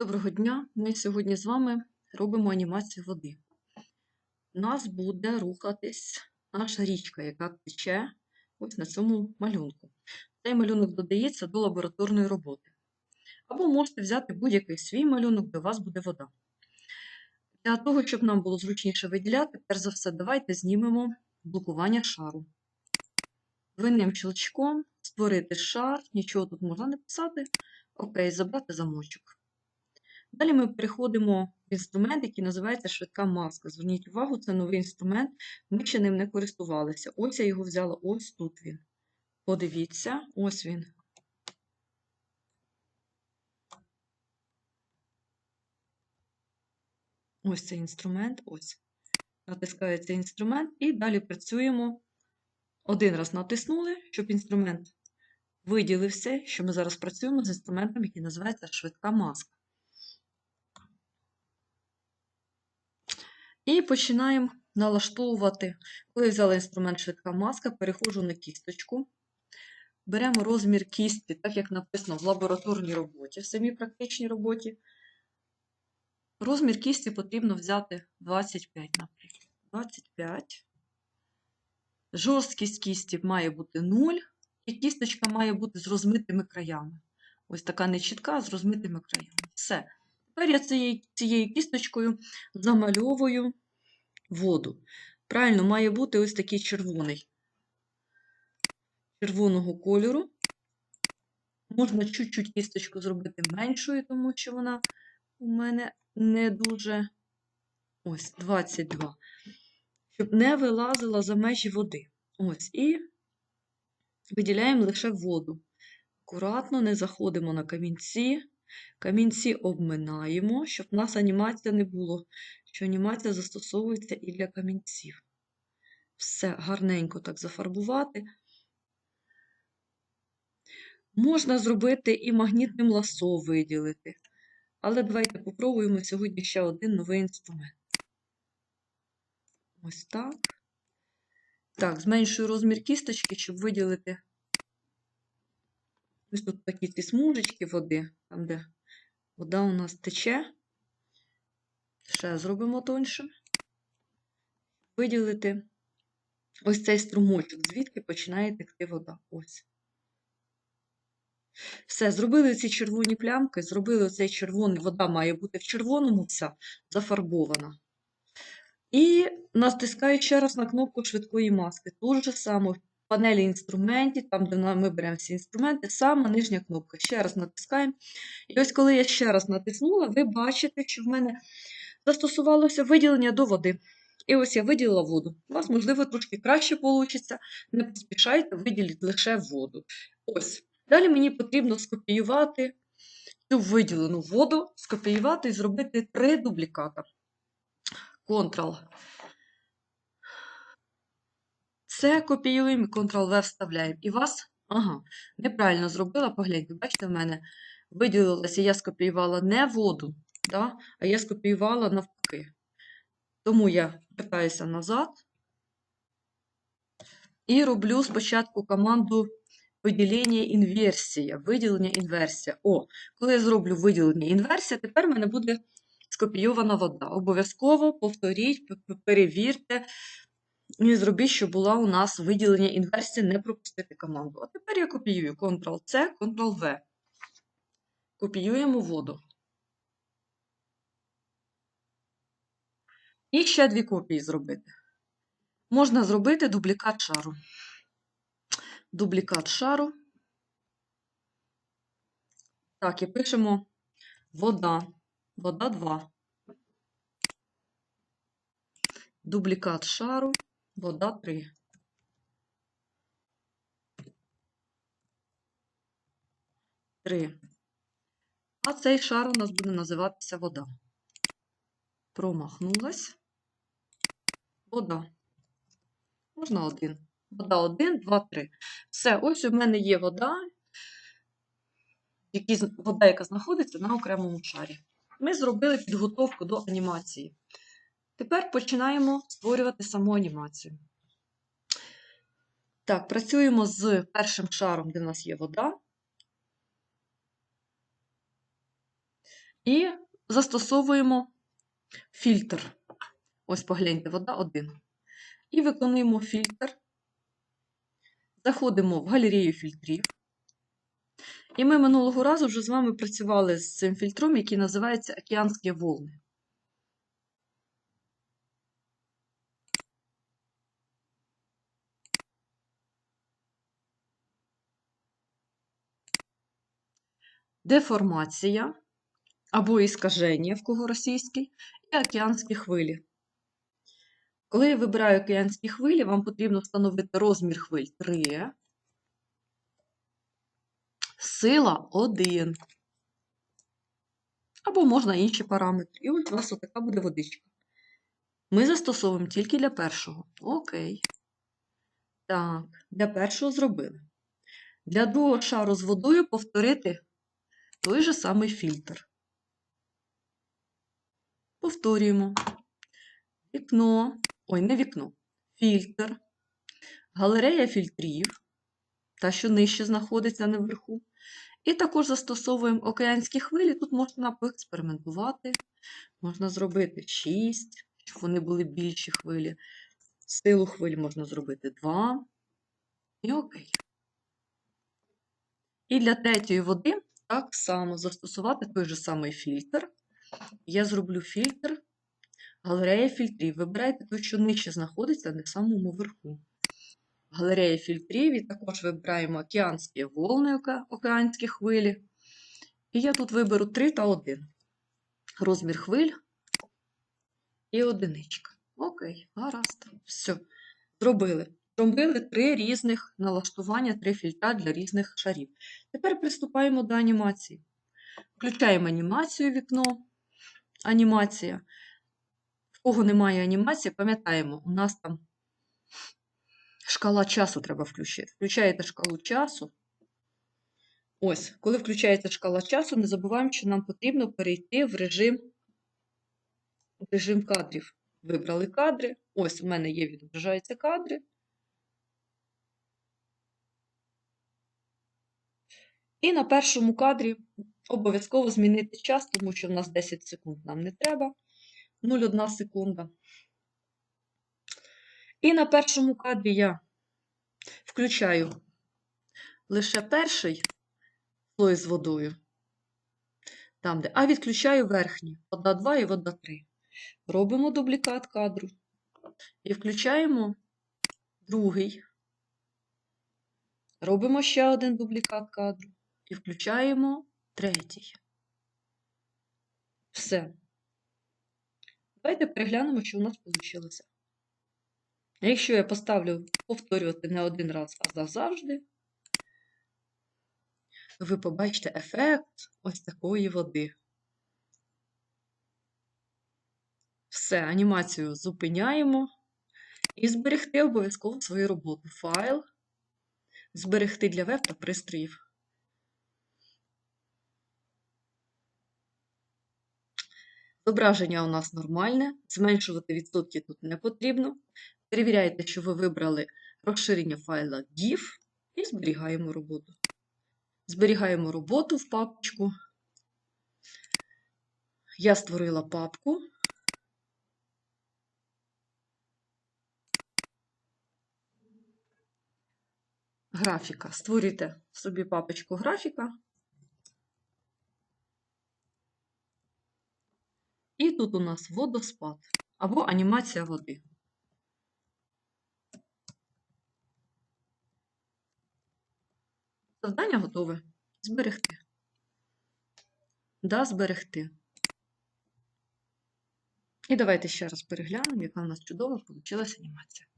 Доброго дня! Ми сьогодні з вами робимо анімацію води. У нас буде рухатись наша річка, яка тече ось на цьому малюнку. Цей малюнок додається до лабораторної роботи. Або можете взяти будь-який свій малюнок, де у вас буде вода. Для того, щоб нам було зручніше виділяти, перш за все, давайте знімемо блокування шару. Двойним щелчком створити шар, нічого тут можна не писати. Окей, забрати замочок. Далі ми переходимо в інструмент, який називається швидка маска. Зверніть увагу, це новий інструмент, ми ще ним не користувалися. Ось я його взяла, ось тут він. Подивіться, ось він. Ось цей інструмент, ось. Натискаю цей інструмент і далі працюємо. Один раз натиснули, щоб інструмент виділився, що ми зараз працюємо з інструментом, який називається швидка маска. І починаємо налаштовувати. Коли взяла інструмент швидка маска, переходжу на кісточку. Беремо розмір кісті, так як написано в лабораторній роботі, в самій практичній роботі. Розмір кісті потрібно взяти 25, наприклад. 25. Жорсткість кісті має бути 0, і кісточка має бути з розмитими краями. Ось така нечітка з розмитими краями. Все. Тепер я цією, цією кісточкою замальовую воду. Правильно, має бути ось такий червоний. Червоного кольору. Можна чуть-чуть кісточку зробити меншою, тому що вона у мене не дуже ось 22. Щоб не вилазила за межі води. Ось, і виділяємо лише воду. Акуратно не заходимо на камінці. Камінці обминаємо, щоб в нас анімація не було, що анімація застосовується і для камінців. Все гарненько так зафарбувати. Можна зробити і магнітним ласо виділити. Але давайте попробуємо сьогодні ще один новий інструмент. Ось так. Так, зменшую розмір кісточки, щоб виділити Ось тут такі ці смужечки води, там, де вода у нас тече. Ще зробимо тоньше. Виділити ось цей струмочок, звідки починає текти вода. Ось. Все, зробили ці червоні плямки, зробили цей червоний, вода має бути в червоному, вся зафарбована. І натискаю ще раз на кнопку швидкої маски. Тут же саме панелі інструментів, там, де ми беремо всі інструменти, сама нижня кнопка. Ще раз натискаємо. І ось коли я ще раз натиснула, ви бачите, що в мене застосувалося виділення до води. І ось я виділила воду. У вас, можливо, трошки краще вийде. Не поспішайте, виділіть лише воду. Ось. Далі мені потрібно скопіювати цю виділену воду, скопіювати і зробити три дубліката. Ctrl це копіюємо, і Ctrl-V вставляємо. І вас, ага, неправильно зробила, погляньте, бачите, в мене виділилося, я скопіювала не воду, да, а я скопіювала навпаки. Тому я вертаюся назад і роблю спочатку команду виділення інверсія. Виділення інверсія. О, коли я зроблю виділення інверсія, тепер в мене буде скопійована вода. Обов'язково повторіть, перевірте, і зробіть, щоб була у нас виділення інверсії, не пропустити команду. А тепер я копіюю Ctrl-C, Ctrl-V. Копіюємо воду. І ще дві копії зробити. Можна зробити дублікат шару. Дублікат шару. Так, і пишемо вода. Вода 2. Дублікат шару. Вода 3. Три. А цей шар у нас буде називатися вода. Промахнулась. Вода. Можна один. Вода 1, 2, 3. Все, ось у мене є вода, вода, яка знаходиться на окремому шарі. Ми зробили підготовку до анімації. Тепер починаємо створювати саму анімацію. Так, працюємо з першим шаром, де в нас є вода. І застосовуємо фільтр. Ось погляньте, вода 1. І виконуємо фільтр. Заходимо в галерею фільтрів. І ми минулого разу вже з вами працювали з цим фільтром, який називається океанські волни. Деформація або іскаження, в кого російський, і океанські хвилі. Коли я вибираю океанські хвилі, вам потрібно встановити розмір хвиль 3, сила 1. Або можна інші параметри. І ось у вас отака буде водичка. Ми застосовуємо тільки для першого. Окей. Так, для першого зробили. Для другого шару з водою повторити той же самий фільтр. Повторюємо. Вікно, ой, не вікно, фільтр, галерея фільтрів, та, що нижче знаходиться не вверху. І також застосовуємо океанські хвилі. Тут можна поекспериментувати. Можна зробити 6, щоб вони були більші хвилі. Силу хвиль можна зробити 2. І окей. І для третьої води так само застосувати той же самий фільтр. Я зроблю фільтр, галерея фільтрів. Вибирайте той, що нижче знаходиться, в самому верху. Галерея фільтрів, і також вибираємо океанські волни, океанські хвилі. І я тут виберу 3 та 1. Розмір хвиль і одиничка. Окей, гаразд. Все. Зробили. Зробили три різних налаштування, три фільтра для різних шарів. Тепер приступаємо до анімації. Включаємо анімацію вікно. Анімація. В кого немає анімації, пам'ятаємо, у нас там шкала часу треба включити. Включаєте шкалу часу. Ось, коли включається шкала часу, не забуваємо, що нам потрібно перейти в режим, в режим кадрів. Вибрали кадри. Ось у мене є відображаються кадри. І на першому кадрі обов'язково змінити час, тому що в нас 10 секунд нам не треба. 0,1 секунда. І на першому кадрі я включаю лише перший слой з водою, там де, а відключаю верхній, вода 2 і вода 3. Робимо дублікат кадру і включаємо другий. Робимо ще один дублікат кадру і включаємо третій. Все. Давайте переглянемо, що у нас вийшло. Якщо я поставлю повторювати не один раз, а завжди, то ви побачите ефект ось такої води. Все, анімацію зупиняємо і зберегти обов'язково свою роботу. Файл, зберегти для веб та пристроїв. Зображення у нас нормальне, зменшувати відсотки тут не потрібно. Перевіряйте, що ви вибрали розширення файла DIV і зберігаємо роботу. Зберігаємо роботу в папочку. Я створила папку. Графіка. Створюйте собі папочку графіка. Тут у нас водоспад або анімація води. Завдання готове. Зберегти. Да, зберегти. І давайте ще раз переглянемо, яка у нас чудова вийшла анімація.